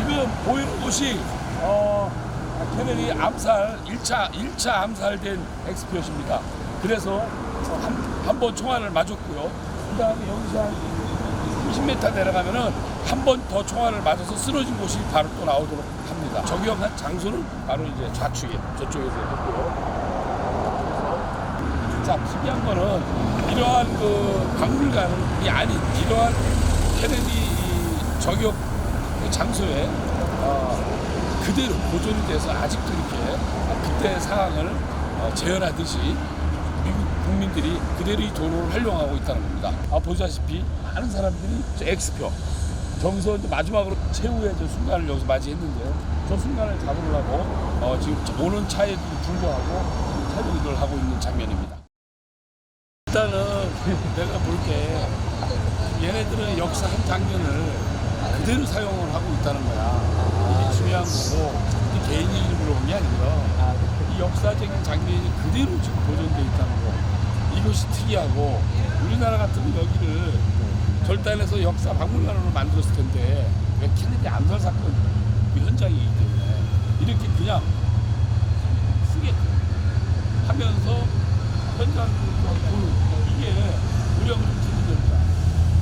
지금 보이는 곳이 어, 케네디 암살 1차 1차 암살된 엑스표시입니다. 그래서 한, 한번 총알을 맞았고요. 그다음에 여기서 한 30m 내려가면은 한 번 더 총알을 맞아서 쓰러진 곳이 바로 또 나오도록 합니다. 적용한 장소는 바로 이제 좌측에 저쪽에서 했고요. 자, 특이한 거는 이러한 그 박물관이 아닌 이러한 케네디 저격 그 장소에 어, 그대로 보존이 돼서 아직도 이렇게 그때 상황을 어, 재현하듯이 미국 국민들이 그대로 이 도로를 활용하고 있다는 겁니다. 아, 보시다시피 많은 사람들이 저 X표 저기서 이제 마지막으로 최후의 저 순간을 여기서 맞이했는데요. 저 순간을 잡으려고 어, 지금 오는 차에도 불구하고 탈북을 하고 있는 장면입니다. 일단은 내가 볼때 얘네들은 역사 한 장면을 그대로 사용을 하고 있다는 거야. 아, 이게 중요한 거고 그 이 개인의 이름으로 온게 아니고요. 아, 이 역사적인 장면이 그대로 지금 보존돼 있다는 거. 이것이 특이하고 우리나라 같으면 여기를 절단해서 역사 박물관으로 만들었을 텐데 왜 키네디 암살 사건 그 현장이기 때문에 이렇게 그냥 쓰게끔 하면서 현장 보는 이게